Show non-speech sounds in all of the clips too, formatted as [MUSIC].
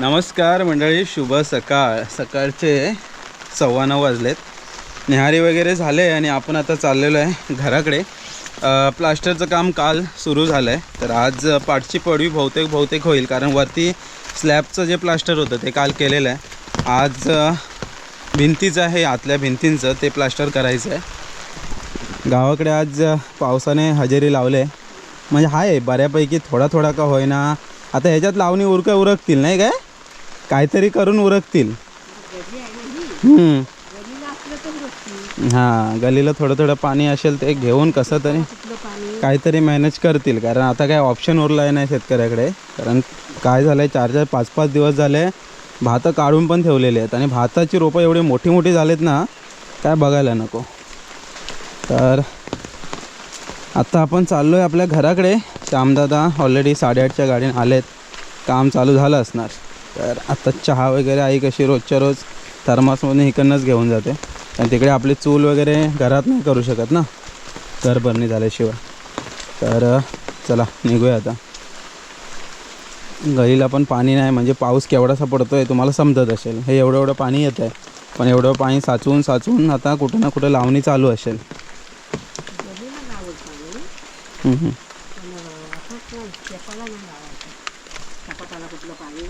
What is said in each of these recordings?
नमस्कार मंडळी शुभ सकाळ. सकाळचे सव्वा नऊ वाजलेत. न्याहारी वगैरे झाले आणि आपण आता चाललेलो आहे घराकडे. प्लास्टरचं काम काल सुरू झालं आहे तर आज पाठची पडवी बहुतेक बहुतेक होईल. कारण वरती स्लॅबचं जे प्लास्टर होतं ते काल केलेलं आहे. आज भिंतीचं आहे आतल्या भिंतींचं. ते प्लास्टर करायचं आहे गावाकडे आज पावसाने हजेरी लावले. म्हणजे आहे बऱ्यापैकी थोडा थोडा का होईना. आता ह्याच्यात लावणी उरकं उरकतील नाही काय? काहीतरी करून उरकतील. हां गलीला थोडं थोडं पाणी असेल ते घेऊन कसं तरी काहीतरी मॅनेज करतील. कारण आता काय ऑप्शन उरला आहे नाही शेतकऱ्याकडे. कारण काय झालं आहे चार चार पाच पाच दिवस झाले भात काढून पण ठेवलेले आहेत. आणि भाताची रोपं एवढी मोठी मोठी झालीत ना काय बघायला नको. तर आत्ता आपण चाललो आहे आपल्या घराकडे. श्यामदादा ऑलरेडी साडेआठच्या गाडीने आलेत. काम चालू झालं असणार. तर आता चहा वगैरे आई कशी रोजच्या रोज थर्मासमधून इकडनंच घेऊन जाते. आणि तिकडे आपली चूल वगैरे घरात नाही करू शकत ना. घर भरणी झाल्याशिवाय. तर चला निघूया आता. गलीला पण पाणी नाही म्हणजे पाऊस केवढासा पडतो आहे तुम्हाला समजत असेल. हे एवढं एवढं पाणी येतं आहे. पण एवढं पाणी साचवून साचवून आता कुठं ना कुठं लावणी चालू असेल. कुठलं पाणी?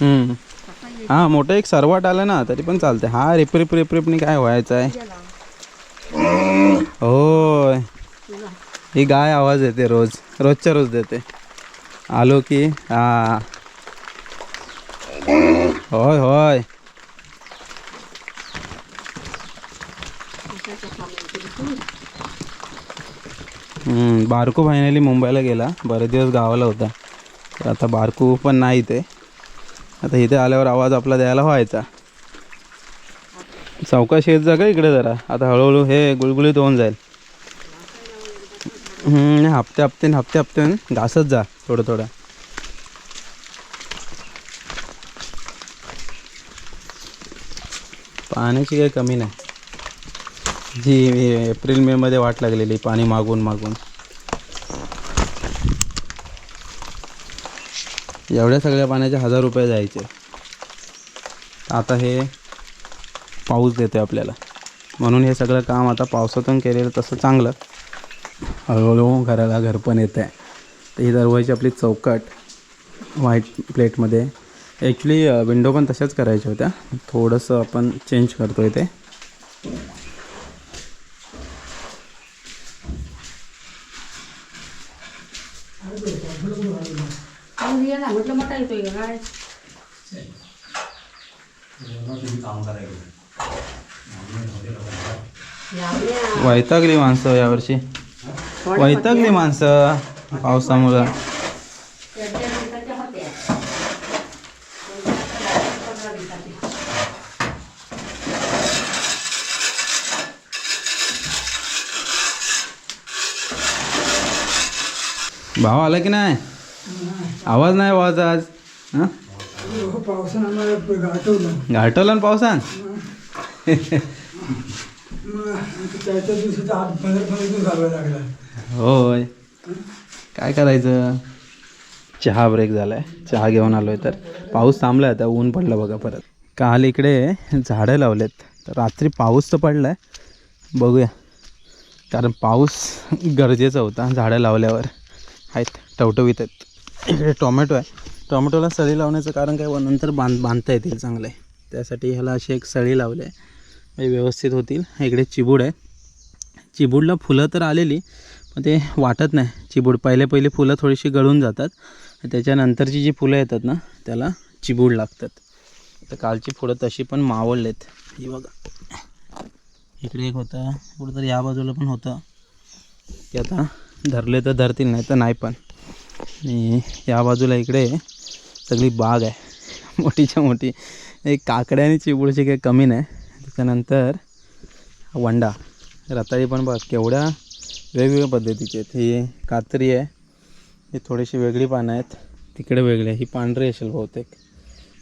हम्म. हा मोठं एक सरवाट आलं ना तरी पण चालते हा रिप रिप रिप रिपनी काय व्हायचं आहे? होय. ही गाय आवाज येते रोज. रोजच्या रोज देते. आलो की हा. होय होय. हम्म, बारकू फायनली मुंबईला गेला. बरेच दिवस गावाला होता. तर आता बारकू पण नाही इथे. आता इथे आल्यावर आवाज आपला द्यायला व्हायचा. सावकाश येत जा का इकडे जरा. आता हळूहळू हे गुळगुळीत होऊन जाईल. हप्ते हप्ते हप्ते हप्ते घासत जा थोडं थोडं. पाण्याची काही कमी नाही. जी एप्रिल मे मध्ये वाट लागलेली पाणी मागून मागून. एवढ्या सगळ्या पाण्याचे हजार रुपये जायचे आता हे पाऊस देते आपल्याला. म्हणून हे सगळं काम आता पावसातून केलेलं तसं चांगलं. हळूहळू घराला घर पण येतं आहे तर ही दरवाजी आपली चौकट व्हाईट प्लेटमध्ये ॲक्च्युली विंडो पण तशाच करायच्या होत्या. थोडंसं आपण चेंज करतो आहे ते म्हटलं मोठा येतोय का काय वैतागली माणसं यावर्षी. वैतागली माणसं पावसामुळं. भाव आला की नाही? आवाज नाही आवाज आज हां? पावसानं गाठवलं. घाटवला ना पावसान? मग त्याच्या दिवसाचा आठ पंधरा पंधरा दिवस घालवायला लागला. होय. काय करायचं? चहा ब्रेक झालाय. चहा घेऊन आलोय तर. पाऊस थांबलाय आता ऊन पडलं बघा परत. काल इकडे झाडं लावलेत. तर रात्री पाऊस तर पडलाय. बघूया. कारण पाऊस गरजेचा होता झाडं लावल्यावर. आहेत टवटवीत आहेत. इकडे टोमॅटो आहे टोमॅटोला सळी लावण्याचं कारण काय? व नंतर बांध बांधता येतील चांगले. त्यासाठी ह्याला अशी एक सळी लावली आहे. म्हणजे व्यवस्थित होतील. इकडे चिबूड आहे. चिबूडला फुलं तर आलेली पण ते वाटत नाही. चिबूड पहिले पहिले फुलं थोडीशी गळून जातात. त्याच्यानंतरची जी फुलं येतात ना त्याला चिबूड लागतात. तर कालची फुलं तशी पण मावळलेत. ही बघा. इकडे एक होतं. कुठं तर या बाजूला पण होतं. ते आता धरले तर धरतील नाही तर नाही पण. आणि या बाजूला इकडे सगळी बाग आहे. [LAUGHS] मोठीच्या मोठी. एक काकड्या आणि चिबूडची काही कमी नाही. त्याच्यानंतर वंडा. रताळी पण बघ केवढ्या वेगवेगळ्या पद्धतीचे आहेत. ही कात्री आहे. ही थोडीशी वेगळी पानं आहेत. तिकडे वेगळी. आहे ही पांढरी असेल बहुतेक.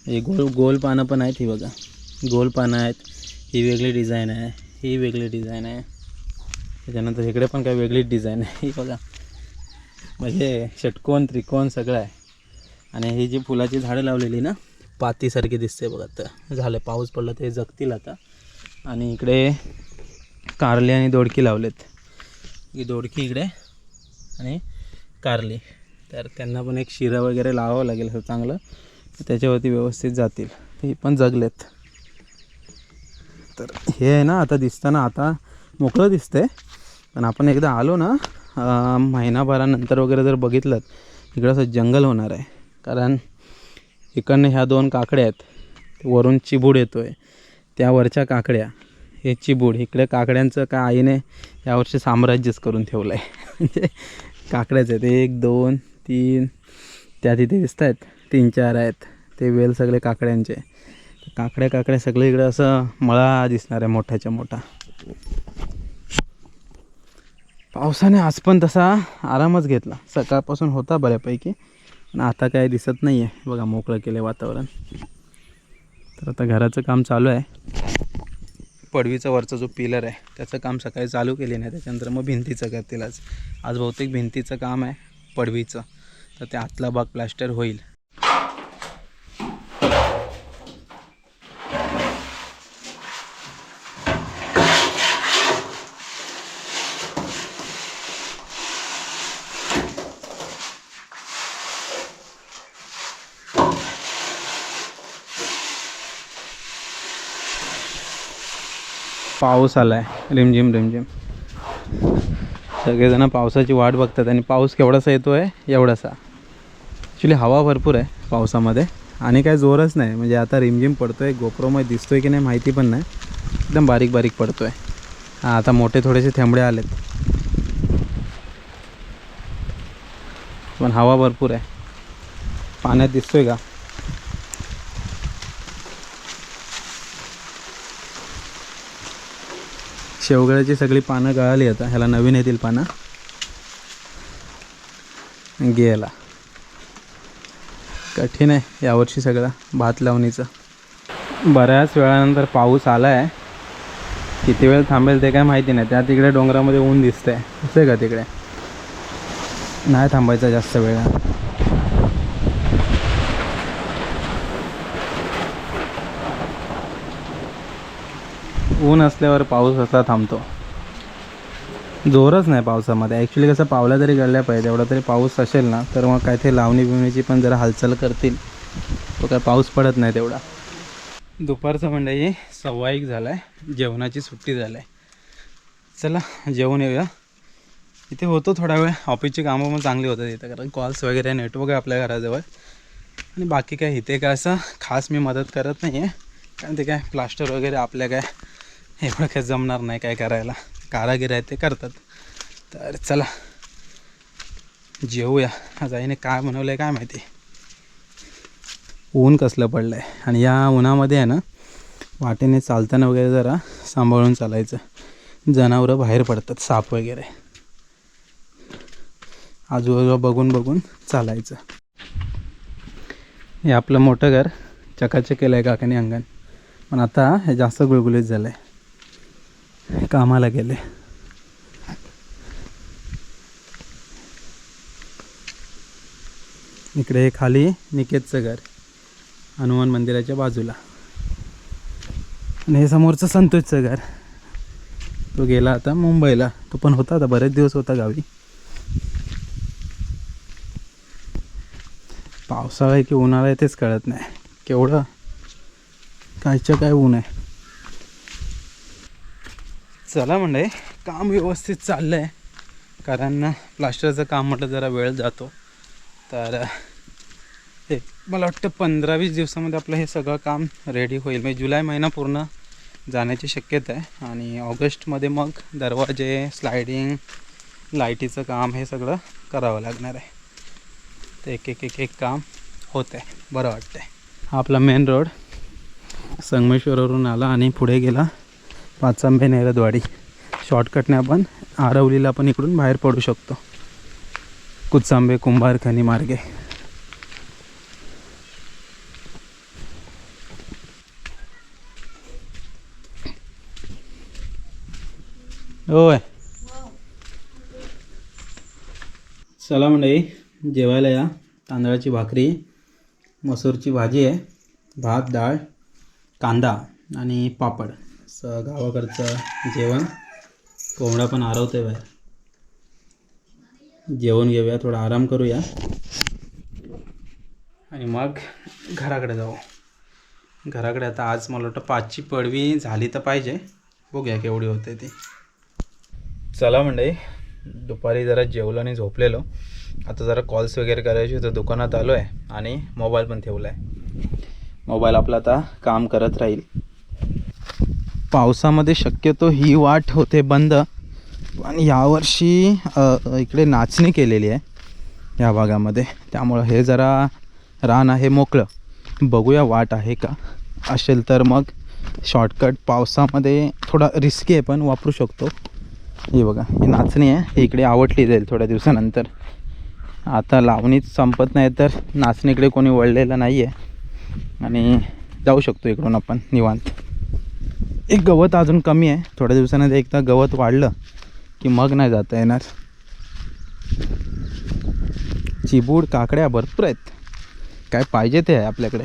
ही गोल गोल पानं पण आहेत ही बघा. गोल पानं आहेत. ही वेगळी डिझाईन आहे. ही वेगळी डिझाईन आहे. त्याच्यानंतर इकडे पण काही वेगळीच डिझाईन आहे. [LAUGHS] ही बघा. म्हणजे षटकोन त्रिकोण सगळं आहे. आणि ही जी फुलाची झाडं लावलेली ना पातीसारखी दिसते बघा तर झालं पाऊस पडला ते जगतील आता. आणि इकडे कारली आणि दोडकी लावलेत. ही दोडकी इकडे आणि कारली. तर त्यांना पण एक शिरा वगैरे लावावं लागेल असं चांगलं. त्याच्यावरती व्यवस्थित जातील. ते पण जगलेत. तर हे आहे ना आता दिसताना आता मोकळं दिसतंय. पण आपण एकदा आलो ना महिनाभरानंतर वगैरे जर बघितलं इकडं असं जंगल होणार आहे. कारण इकडनं ह्या दोन काकड्या आहेत. वरून चिबूड येतो आहे त्या वरच्या काकड्या हे चिबूड इकडे काकड्यांचं का आईने यावर्षी साम्राज्यच करून ठेवलं आहे [LAUGHS] म्हणजे काकड्याच आहेत. एक दोन तीन त्या तिथे दिसत आहेत तीन चार आहेत. ते वेल सगळे काकड्यांचे. काकड्या काकड्या सगळे इकडे असं मळा दिसणार आहे मोठ्याच्या मोठा. पावसाने आज पण तसा आरामच घेतला. सकाळपासून होता बऱ्यापैकी पण आता काय दिसत नाही आहे बघा मोकळं केलं आहे वातावरण. तर आता घराचं काम चालू आहे. पडवीचा वरचा जो पिलर आहे त्याचं काम सकाळी चालू केले नाही त्याच्यानंतर मग भिंतीचं करतील आज. आज बहुतेक भिंतीचं काम आहे पडवीचं. तर ते आतला भाग प्लास्टर होईल. पाऊस आला आहे रिमझिम रिमझिम. सगळेजणं पावसाची वाट बघतात आणि पाऊस केवढासा येतो आहे एवढासा. ॲक्च्युली हवा भरपूर आहे पावसामध्ये. आणि काय जोरच नाही. म्हणजे आता रिमझिम पडतो आहे गोप्रोमध्ये दिसतो आहे की नाही माहिती पण नाही. एकदम बारीक बारीक पडतो आहे हां आता मोठे थोडेसे थेंबडे आलेत. पण हवा भरपूर आहे. पाण्यात दिसतोय का? शेवगळ्याची सगळी पानं गळाली आता. ह्याला नवीन येतील पानं. गेला. कठीण आहे यावर्षी सगळा भात लावणीचं. बऱ्याच वेळानंतर पाऊस आला आहे किती वेळ थांबेल ते काय माहिती नाही. त्या तिकडे डोंगरामध्ये ऊन दिसतंय. असं आहे का तिकडे? नाही थांबायचं जास्त वेळ. ऊन असल्यावर पाऊस असा थांबतो. जोरच नाही पावसामध्ये. ॲक्च्युली कसं पावला तरी गळल्या पाहिजे एवढा तरी पाऊस असेल ना तर मग काय ते लावणी बिवणीची पण जरा हालचाल करतील. तो काय पाऊस पडत नाही तेवढा. दुपारचं म्हणजे सव्वा एक झाला आहे जेवणाची सुट्टी झाली आहे चला जेवून येऊया. इथे होतो थोडा वेळ. ऑफिसची कामं पण चांगली होतात इथं कारण कॉल्स वगैरे नेटवर्क आहे आपल्या घराजवळ. आणि बाकी काय इथे काय असं खास मी मदत करत नाही आहे कारण ते काय प्लास्टर वगैरे आपल्या काय एवढं काय जमणार नाही काय करायला. कारागीर आहे ते करतात. तर चला जेवूया आज आईने काय बनवलं आहे काय माहिती? ऊन कसलं पडलं आहे आणि या उन्हामध्ये आहे ना वाटेने चालताना वगैरे जरा सांभाळून चालायचं. जनावरं बाहेर पडतात साप वगैरे. आजूबाजूला बघून बघून चालायचं. हे आपलं मोठं घर चकाचक केलं आहे काकाने अंगण. पण आता हे जास्त गुळगुळीत झालं आहे कामाला गेले. इकडे हे खाली निकेतचं घर हनुमान मंदिराच्या बाजूला. आणि हे समोरचं संतोषचं घर. तो गेला आता मुंबईला. तो पण होता आता बरेच दिवस होता गावी. पावसाळा आहे की उन्हाळा आहे तेच कळत नाही. केवढं कायच्या काय ऊन आहे. चला म्हणजे काम व्यवस्थित चाललं आहे कारण प्लास्टरचं काम म्हटलं जरा वेळ जातो. तर हे मला वाटतं पंधरा वीस दिवसामध्ये आपलं हे सगळं काम रेडी होईल. म्हणजे जुलै महिना पूर्ण जाण्याची शक्यता आहे. आणि ऑगस्टमध्ये मग दरवाजे स्लायडिंग लाईटीचं काम हे सगळं करावं लागणार आहे. तर एक एक एक एक काम होत आहे बरं वाटतं आहे हा आपला मेन रोड संगमेश्वरवरून आला आणि पुढे गेला. पाचांबे नेरदवाडी शॉर्टकटने आपण आरवलीला पण इकडून बाहेर पडू शकतो. कुचांबे कुंभारखनी मार्गे. होय. चला मंडळी जेवायला या. तांदळाची भाकरी मसूरची भाजी आहे. भात डाळ कांदा आणि पापड. असं गावाकडचं जेवण. कोंबडा पण आरवते बाहेर. जेवण घेऊया थोडा आराम करूया. आणि मग घराकडे जाऊ. घराकडे आता आज मला वाटतं पाचची पडवी झाली तर पाहिजे. बघूया केवढी होते ती. चला म्हणजे दुपारी जरा जेवलो आणि झोपलेलो. आता जरा कॉल्स वगैरे करायचे तर दुकानात आलो आहे आणि मोबाईल पण ठेवला आहे मोबाईल आपला आता काम करत राहील. पावसामध्ये शक्यतो ही वाट होते बंद. पण यावर्षी इकडे नाचणी केलेली आहे या भागामध्ये. त्यामुळं हे जरा रान आहे मोकळं. बघूया वाट आहे का? असेल तर मग शॉर्टकट पावसामध्ये थोडा रिस्की आहे पण वापरू शकतो. हे बघा ही नाचणी आहे. ही इकडे आवडली जाईल थोड्या दिवसानंतर. आता लावणीच संपत नाही तर नाचणीकडे कोणी वळलेलं नाही आहे आणि जाऊ शकतो इकडून आपण निवांत. एक गवत अजून कमी आहे. थोड्या दिवसानंतर एकदा गवत वाढलं की मग नाही जाता येणार. चिबूड काकड्या भरपूर आहेत. काय पाहिजे ते आहे आपल्याकडे.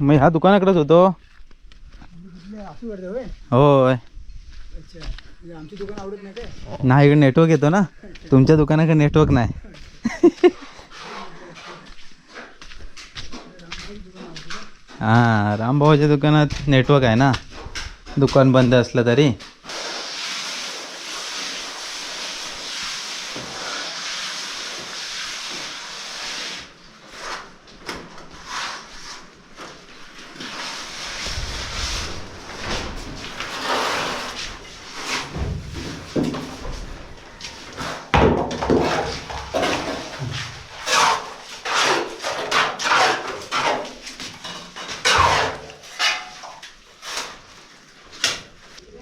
मग ह्या दुकानाकडेच होतो. होय. नाही नाही इकडे नेटवर्क येतो ना. तुमच्या दुकानाकडे नेटवर्क नाही. [LAUGHS] हां रामभावाच्या दुकानात नेटवर्क आहे ना? दुकान बंद असलं तरी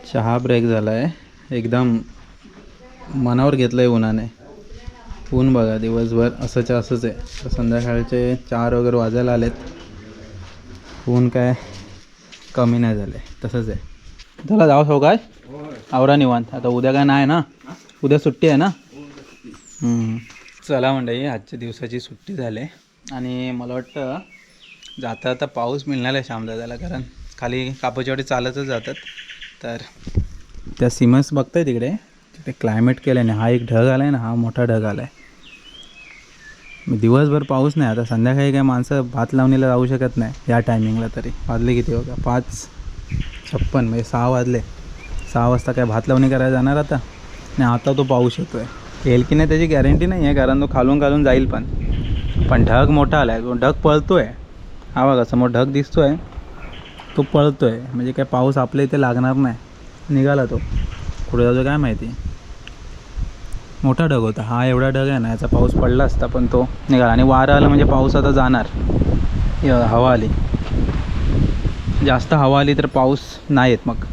चहा ब्रेक झाला आहे एकदम मनावर घेतलं आहे उन्हाने. ऊन बघा दिवसभर असंच्या असंच आहे. तर संध्याकाळचे चार वगैरे वाजायला आलेत. ऊन काय कमी नाही झाले तसंच आहे. चला जाऊ सो काय? आवरा निवांत. आता उद्या काय नाही ना? उद्या सुट्टी आहे ना. चला मंडळी आजच्या दिवसाची सुट्टी झाली. आणि मला वाटतं जाता आता पाऊस मिळणार आहे श्यामदादाला कारण खाली कापचवाडी चालतच जातात. तर त्या सिमस बघताय तिकडे. तिथे क्लायमेट केलं ना हा एक ढग आला आहे ना हा मोठा ढग आला आहे दिवसभर पाऊस नाही आता संध्याकाळी काय माणसं भात लावणीला जाऊ शकत नाही या टायमिंगला तरी. वाजले किती हो बघा पाच छप्पन म्हणजे सहा वाजले. सहा वाजता काय भात लावणी करायला जाणार आता? आणि आता तो पाऊस येतो आहे येईल की नाही त्याची गॅरंटी नाही आहे कारण तो खालून खालून जाईल पण. पण ढग मोठा आला आहे तो ढग पळतो आहे हा बघा समोर ढग दिसतो आहे तो पळतो आहे म्हणजे काय पाऊस आपल्या इथे लागणार नाही. निघाला तो. पुढे जातो काय माहिती? मोठा ढग होता. हा एवढा ढग आहे ना याचा पाऊस पडला असता पण तो निघाला. आणि वारं आलं म्हणजे पाऊस आता जाणार. हवा आली. जास्त हवा आली तर पाऊस नाही येत मग.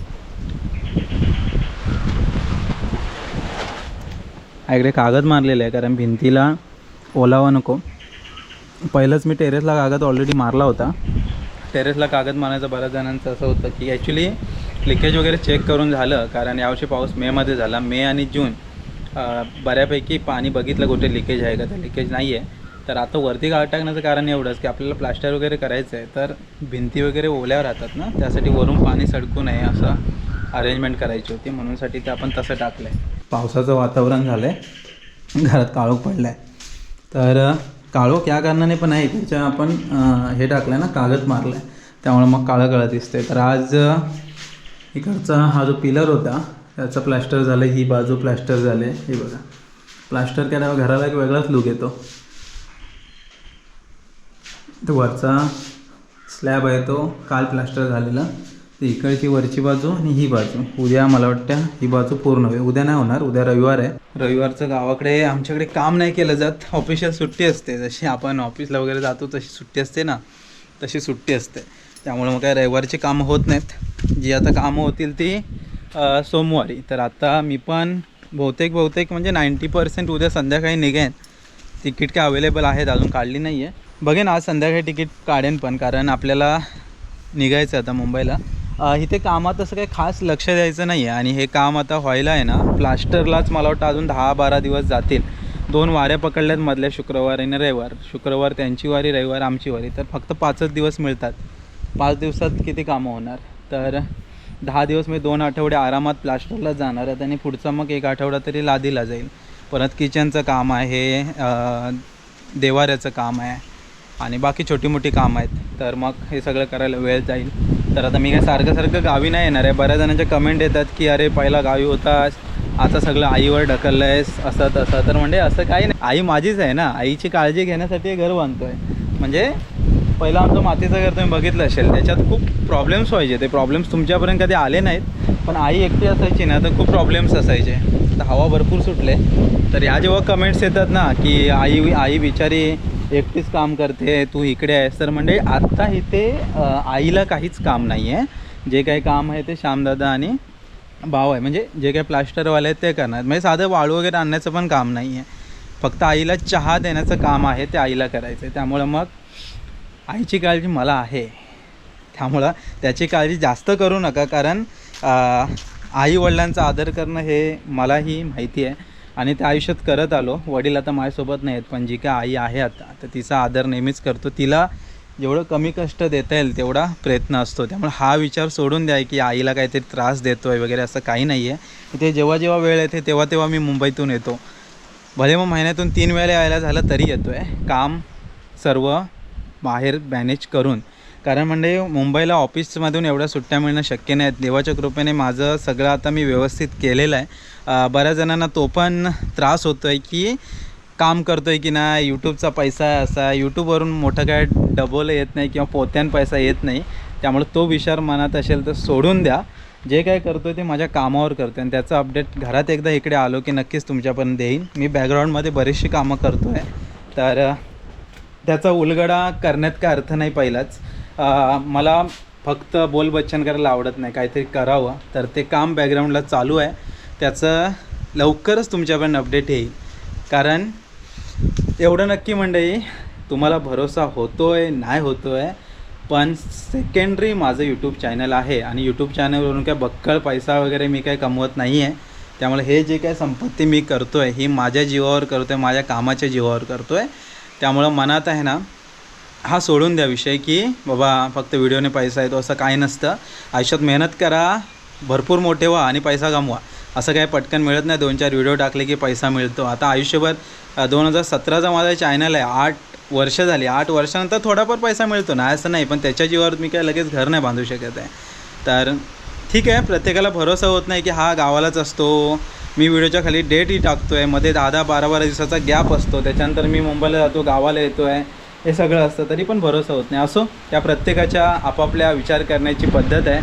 इकडे कागद मारलेलं आहे कारण भिंतीला ओलावा नको. पहिलंच मी टेरेसला कागद ऑलरेडी मारला होता. टेरेसला कागद मारायचं बऱ्याच जणांचं असं होतं की ॲक्च्युली लिकेज वगैरे चेक करून झालं कारण यावर्षी पाऊस मेमध्ये झाला. मे आणि जून बऱ्यापैकी पाणी बघितलं कुठे लिकेज आहे का? तर लिकेज नाही आहे तर आता वरती गाळ टाकण्याचं कारण एवढंच की आपल्याला प्लास्टर वगैरे करायचं आहे तर भिंती वगैरे ओल्यावर राहतात ना? त्यासाठी वरून पाणी सडकू नये असं अरेंजमेंट करायची होती. म्हणूनसाठी ते आपण तसं टाकलं आहे पावसाचं वातावरण झालं आहे घरात काळोख पडला आहे तर काळोख या कारणाने पण आहे. त्याच्या आपण हे टाकलं आहे ना कागद मारलं आहे त्यामुळे मग काळं काळं दिसते तर आज इकडचा हा जो पिलर होता त्याचं प्लॅस्टर झालं ही बाजू प्लॅस्टर झाले. हे बघा. प्लास्टर केल्यावर घराला एक वेगळाच लुक येतो. तो वरचा स्लॅब आहे तो काल प्लास्टर झालेला. तर इकडची वरची बाजू आणि ही बाजू. उद्या मला वाटतं ही बाजू पूर्ण होईल. उद्या नाही होणार उद्या रविवार आहे. रविवारचं गावाकडे आमच्याकडे काम नाही केलं जात. ऑफिशियल सुट्टी असते. जशी आपण ऑफिसला वगैरे जातो तशी सुट्टी असते ना. तशी सुट्टी असते. त्यामुळे मग काय रविवारची कामं होत नाहीत. जी आता कामं होतील ती सोमवारी. तर आता मी पण बहुतेक बहुतेक म्हणजे नाईंटी पर्सेंट उद्या संध्याकाळी निघेन. तिकीट काय अवेलेबल आहेत अजून काढली नाही आहे बघेन आज संध्याकाळी तिकीट काढेन पण कारण आपल्याला निघायचं आहे आता मुंबईला. इथे कामात असं काही खास लक्ष द्यायचं नाही आहे आणि हे काम आता व्हायला आहे ना प्लास्टरलाच मला वाटतं अजून दहा बारा दिवस जातील. दोन वाऱ्या पकडल्यात मधल्या शुक्रवार आणि रविवार. शुक्रवार त्यांची वारी रविवार आमची वारी. तर फक्त पाचच दिवस मिळतात. पाच दिवसात किती कामं होणार? तर दहा दिवस मी दोन आठवडे आरामात प्लास्टरला जाणार आहेत आणि पुढचा मग एक आठवडा तरी लादीला जाईल. परत किचनचं काम आहे देवाऱ्याचं काम आहे आणि बाकी छोटी मोठी कामं आहेत. तर मग हे सगळं करायला वेळ जाईल. तर आता मी काय सारखं सारखं गावी नाही येणार आहे. बऱ्याच जणांच्या कमेंट येतात की अरे पहिला गावी होतास. आता सगळं आईवर ढकललं आहेस असं तसं. तर म्हणजे असं काही नाही. आई माझीच आहे ना. आईची काळजी घेण्यासाठी हे घर बांधतो आहे म्हणजे पहिलं आमचं मातीचं घर तुम्ही बघितलं असेल. त्याच्यात खूप प्रॉब्लेम्स व्हायचे. ते प्रॉब्लेम्स तुमच्यापर्यंत कधी आले नाहीत. पण आई एकटी असायची ना तर खूप प्रॉब्लेम्स असायचे. तर हवा भरपूर सुटले. तर ह्या जेव्हा कमेंट्स येतात ना की आई आई बिचारी एकटीच काम करते तू इकडे आहेस. तर म्हणजे आत्ता इथे आईला काहीच काम नाही आहे जे काही काम आहे ते श्यामदादा आणि भाव आहे. म्हणजे जे काही प्लास्टरवाले आहेत ते करणार. म्हणजे साधं वाळू वगैरे आणण्याचं पण काम नाही आहे. फक्त आईला चहा देण्याचं काम आहे ते आईला करायचं आहे. त्यामुळं मग आईची काळजी मला आहे. त्यामुळं त्याची काळजी जास्त करू नका. कारण आई वडिलांचा आदर करणं हे मलाही माहिती आहे. आणि त्या आयुष्यात करत आलो. वडील आता माझ्यासोबत नाही आहेत पण जी काय आई आहे आता तर तिचा आदर नेहमीच करतो. तिला जेवढं कमी कष्ट देता येईल तेवढा प्रयत्न असतो. त्यामुळे हा विचार सोडून द्या की आईला काहीतरी त्रास देतो आहे वगैरे असं काही नाही आहे इथे जेव्हा जेव्हा वेळ येते तेव्हा तेव्हा मी मुंबईतून येतो. भले मग महिन्यातून तीन वेळेला यायला झालं तरी येतो आहे काम सर्व बाहेर मॅनेज करून. कारण म्हणजे मुंबईला ऑफिसमधून एवढ्या सुट्ट्या मिळणं शक्य नाही देवाच्या कृपेने माझं सगळं आता मी व्यवस्थित केलेलं आहे. बऱ्याच जणांना तो पण त्रास होतो आहे की काम करतो आहे की नाही यूट्यूबचा पैसा आहे असा यूट्यूबवरून मोठं काय डबल येत नाही किंवा पोत्यान पैसा येत नाही त्यामुळे तो विचार मनात असेल तर सोडून द्या. जे काय करतो ते माझ्या कामावर करतो आणि त्याचं अपडेट घरात एकदा इकडे आलो की नक्कीच तुमच्यापर्यंत देईन. मी बॅकग्राऊंडमध्ये बरीचशी कामं करतो आहे तर त्याचा उलगडा करण्यात काय अर्थ नाही पहिलाच. मला फक्त बोल बच्चन करायला आवडत नाही काहीतरी करावं. तर ते काम बॅकग्राऊंडला चालू आहे. त्याचं लवकरच तुमच्यापर्यंत अपडेट येईल. कारण एवढं नक्की मंडळी तुम्हाला भरोसा होतो आहे नाही होतो आहे पण सेकंडरी माझं यूट्यूब चॅनल आहे आणि यूट्यूब चॅनलवरून काय बक्कळ पैसा वगैरे मी काही कमवत नाही आहे त्यामुळे हे जे काय संपत्ती मी करतो आहे ही माझ्या जीवावर करतो आहे माझ्या कामाच्या जीवावर करतो आहे त्यामुळं मनात आहे ना हा सोडून द्या विषय की बाबा फक्त व्हिडिओने पैसा येतो असं काही नसतं. आयुष्यात मेहनत करा भरपूर मोठे व्हा आणि पैसा कमवा असं काही पटकन मिळत नाही दोन चार व्हिडिओ टाकले की पैसा मिळतो. आता आयुष्यभर दोन हजार सतराचा माझा चॅनल आहे. आठ वर्ष झाली. आठ वर्षानंतर थोडाफार पैसा मिळतो ना असं नाही. पण त्याच्या जीवावर मी काय लगेच घर नाही बांधू शकत आहे. तर ठीक आहे प्रत्येकाला भरोसा होत नाही की हा गावालाच असतो. मी व्हिडिओच्या खाली डेटही टाकतो आहे मध्ये दहा दहा बारा बारा दिवसाचा गॅप असतो. त्याच्यानंतर मी मुंबईला जातो गावाला येतो आहे हे सगळं असतं तरी पण भरोसा होत नाही. असो त्या प्रत्येकाच्या आपापल्या विचार करण्याची पद्धत आहे.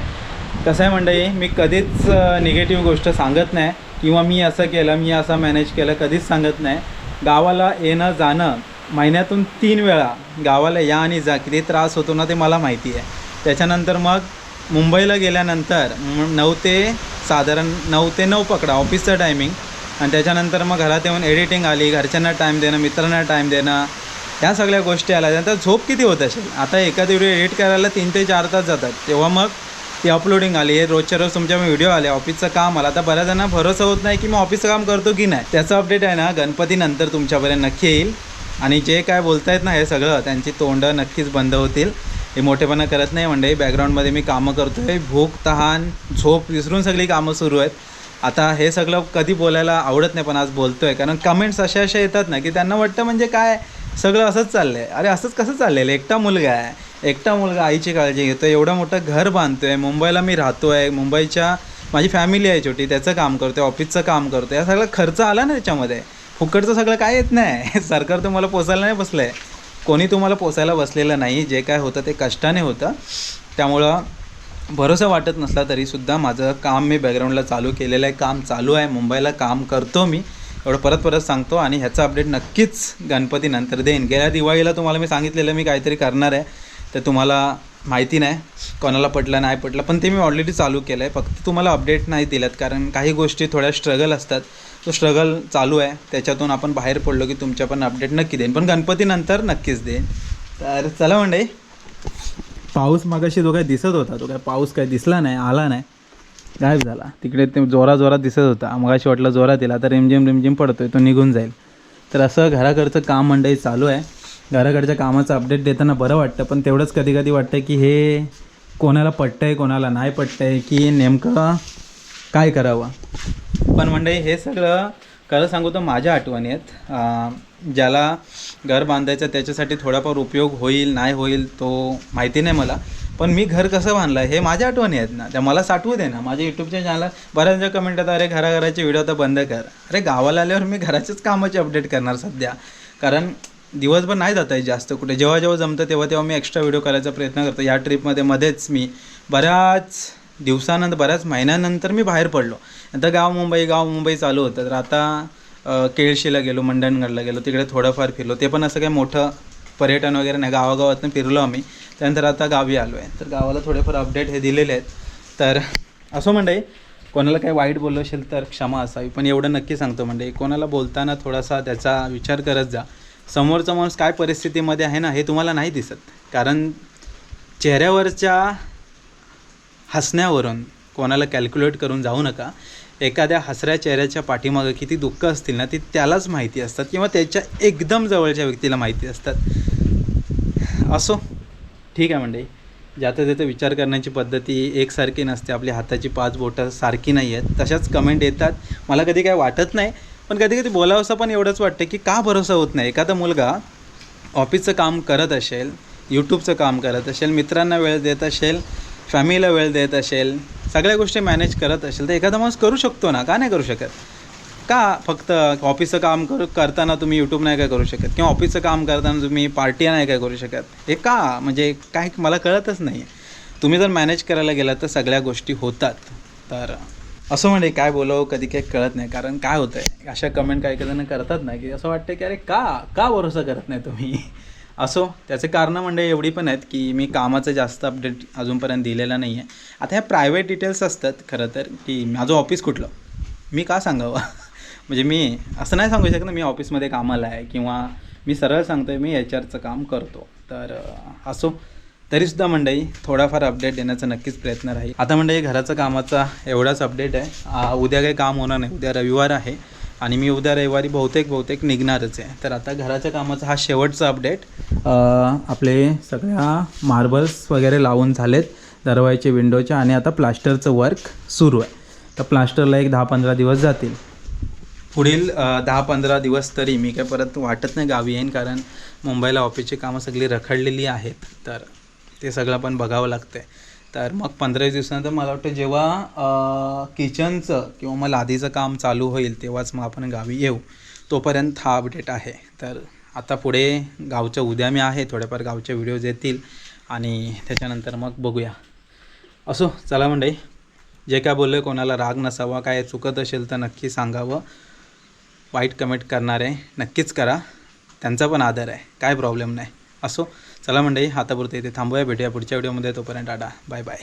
कसं आहे मंडळी मी कधीच निगेटिव्ह गोष्ट सांगत नाही. किंवा मी असं केलं मी असं मॅनेज केलं कधीच सांगत नाही. गावाला येणं जाणं महिन्यातून तीन वेळा गावाला या आणि जा. किती त्रास होतो ना ते मला माहिती आहे. त्याच्यानंतर मग मुंबईला गेल्यानंतर नऊ ते साधारण नऊ ते नऊ पकडा ऑफिसचं टायमिंग आणि त्याच्यानंतर मग घरात येऊन एडिटिंग आली घरच्यांना टाईम देणं मित्रांना टाईम देणं. ह्या सगळ्या गोष्टी आल्या. त्यानंतर झोप किती होत असेल? आता एखादी व्हिडिओ एडिट करायला तीन ते चार तास जातात. तेव्हा मग ती अपलोडिंग आली. आहे रोजच्या रोज तुमच्या व्हिडिओ आले. ऑफिसचं काम आलं. आता बऱ्याच जणांना भरोसा होत नाही की मी ऑफिसचं काम करतो की नाही. त्याचं अपडेट आहे ना गणपतीनंतर तुमच्यापर्यंत नक्की येईल. आणि जे काय बोलतायत ना हे सगळं त्यांची तोंडं नक्कीच बंद होतील. हे मोठेपणा करत नाही म्हणजे बॅकग्राऊंडमध्ये मी कामं करतो आहे भूक तहान झोप विसरून सगळी कामं सुरू आहेत. आता हे सगळं कधी बोलायला आवडत नाही पण आज बोलतो आहे कारण कमेंट्स अशा अशा येतात ना की त्यांना वाटतं म्हणजे काय? सगळं असंच चाललं आहे अरे असंच कसं चाललेलं? आहे एकटा मुलगा आहे. एकटा मुलगा आईची काळजी घेतो एवढं मोठं घर बांधतो आहे मुंबईला मी राहतो आहे मुंबईच्या माझी फॅमिली आहे छोटी. त्याचं काम करतो आहे ऑफिसचं काम करतो आहे सगळा खर्च आला ना त्याच्यामध्ये. फुकटचं सगळं काय येत नाही. [LAUGHS] सरकार तुम्हाला पोसायला नाही बसलं आहे कोणी तुम्हाला पोसायला बसलेलं नाही. जे काय होतं ते कष्टाने होतं. त्यामुळं भरोसा वाटत नसला तरीसुद्धा माझं काम मी बॅकग्राऊंडला चालू केलेलं आहे. काम चालू आहे. मुंबईला काम करतो मी. एवढं परत परत सांगतो आणि ह्याचं अपडेट नक्कीच गणपतीनंतर देईन. गेल्या दिवाळीला तुम्हाला मी सांगितलेलं मी काहीतरी करणार आहे. तर तुम्हाला माहिती नाही कोणाला पटलं नाही पटलं पण ते मी ऑलरेडी चालू केलं आहे फक्त तुम्हाला अपडेट नाही दिल्यात कारण काही गोष्टी थोड्या स्ट्रगल असतात. तो स्ट्रगल चालू आहे. त्याच्यातून आपण बाहेर पडलो की तुमच्या पण अपडेट नक्की देईन. पण गणपतीनंतर नक्कीच देईन. तर चला म्हणजे पाऊस मागाशी जो काय दिसत होता तो काय पाऊस काय दिसला नाही आला नाही. गायब झाला. तिकडे ते जोरा जोरात दिसत होता. मगाशी वाटलं जोरात येईल. आता रिमझिम रिमझिम पडतोय. तो निघून जाईल. तर असं घराकडचं काम मंडळी चालू आहे. घराकडच्या कामाचं अपडेट देताना बरं वाटतं. पण तेवढंच कधी कधी वाटतं की हे कोणाला पटतंय कोणाला नाही पटतंय की नेमकं काय करावं. पण मंडळी हे सगळं खरं सांगू तर माझ्या आठवणी आहेत. ज्याला घर बांधायचं त्याच्यासाठी थोडाफार उपयोग होईल नाही होईल तो माहिती नाही मला. पण मी घर कसं बांधलं हे माझ्या आठवणी आहेत ना. त्या मला साठवू दे ना. माझ्या यूट्यूबच्या चॅनल बऱ्याचशा कमेंट येतात अरे घराघराचे व्हिडिओ तर बंद कर. अरे गावाला आल्यावर मी घराच्याच कामाचे अपडेट करणार सध्या. कारण दिवसभर नाही जात आहे जास्त कुठे. जेव्हा जेव्हा जमतं तेव्हा तेव्हा मी एक्स्ट्रा व्हिडिओ करायचा प्रयत्न करतो. या ट्रिपमध्ये मध्येच मी बऱ्याच दिवसानंतर बऱ्याच महिन्यानंतर मी बाहेर पडलो. नंतर गाव मुंबई गाव मुंबई चालू होतं. तर आता केळशीला गेलो मंडणगडला गेलो. तिकडे थोडंफार फिरलो. ते पण असं काही मोठं पर्यटन वगैरे नाही गावागावातून फिरलो आम्ही. त्यानंतर आता गावी आलो आहे तर गावाला थोडेफार अपडेट हे दिलेले आहेत. तर असं म्हणजे कोणाला काही वाईट बोललो असेल तर क्षमा असावी. पण एवढं नक्की सांगतो म्हणजे कोणाला बोलताना थोडासा त्याचा विचार करत जा. समोरचा माणूस काय परिस्थितीमध्ये आहे ना हे तुम्हाला नाही दिसत. कारण चेहऱ्यावरच्या हसण्यावरून कोणाला कॅल्क्युलेट करून जाऊ नका. एखाद्या हसऱ्या चेहऱ्याच्या पाठीमागं किती दुःख असतील ना ती त्यालाच माहिती असतात किंवा त्याच्या एकदम जवळच्या व्यक्तीला माहिती असतात. असो. ठीक आहे म्हणजे ज्याचं त्याचा विचार करण्याची पद्धती एकसारखी नसते. आपली हाताची पाच बोटं सारखी नाही आहेत. तशाच कमेंट येतात. मला कधी काय वाटत नाही पण कधी कधी बोलावंसं पण एवढंच वाटतं की का भरोसा होत नाही. एखादा मुलगा ऑफिसचं काम करत असेल यूट्यूबचं काम करत असेल मित्रांना वेळ देत असेल फॅमिलीला वेळ देत असेल सगळ्या गोष्टी मॅनेज करत असेल तर एखादा माणूस करू शकतो ना? का नाही करू शकत? का फक्त ऑफिसचं काम करू करताना तुम्ही यूट्यूब नाही काय करू शकत? किंवा ऑफिसचं काम करताना तुम्ही पार्टी नाही काय करू शकत? हे का? म्हणजे काय मला कळतच नाही तुम्ही जर मॅनेज करायला गेलात तर सगळ्या गोष्टी होतात. तर असं म्हणजे काय बोलावं कधी काही कळत नाही. कारण काय होतं आहे अशा कमेंट काही जण करतात ना की असं वाटतं की अरे का? का भरोसा करत नाही तुम्ही? असो त्याचे कारणं म्हणजे एवढी पण आहेत की मी कामाचं जास्त अपडेट अजूनपर्यंत दिलेलं नाही आहे आता ह्या प्रायव्हेट डिटेल्स असतात खरं तर की माझं ऑफिस कुठलं? मी का सांगावं? [LAUGHS] म्हणजे मी असं नाही सांगू शकत ना मी ऑफिसमध्ये कामाला आहे किंवा मी सरळ सांगतो आहे मी एच आरचं काम करतो. तर असो. तरीसुद्धा मंडई थोडाफार अपडेट देण्याचा नक्कीच प्रयत्न राहील. आता मंडई घराचं कामाचा एवढाच अपडेट आहे. उद्या काही काम होणार नाही. उद्या रविवार आहे. आणि मी उद्या रविवारी बहुतेक बहुतेक निघणारच आहे. तर आता घराच्या कामाचा हा शेवटचा अपडेट आपले सगळ्या मार्बल्स वगैरे लावून झालेत दरवाजाचे विंडोचे आणि आता प्लास्टरचं वर्क सुरू आहे. तर प्लास्टरला एक दहा पंधरा दिवस जातील. पुढील दहा पंधरा दिवस तरी मी काय परत वाटत नाही गावी येईन कारण मुंबईला ऑफिसची कामं सगळी रखडलेली आहेत. तर ते सगळं पण बघावं लागतं आहे तर मग पंधरा दिवसानंतर मला वाटतं जेव्हा किचनचं किंवा मग लादीचं काम चालू होईल तेव्हाच मग आपण गावी येऊ. तोपर्यंत हा अपडेट आहे. तर आता पुढे गावच्या उद्या मी आहे थोडेफार गावचे व्हिडिओज येतील आणि त्याच्यानंतर मग बघूया. असो चला म्हणजे जे काय बोललं कोणाला राग नसावा काय चुकत असेल तर नक्की सांगावं. वाईट कमेंट करणारे नक्कीच करा. त्यांचा पण आदर आहे. काय प्रॉब्लेम नाही. असो चला मंडळी आतापुरते इथे थांबूया. भेटूया पुढच्या व्हिडिओमध्ये. तोपर्यंत टाटा. Bye bye.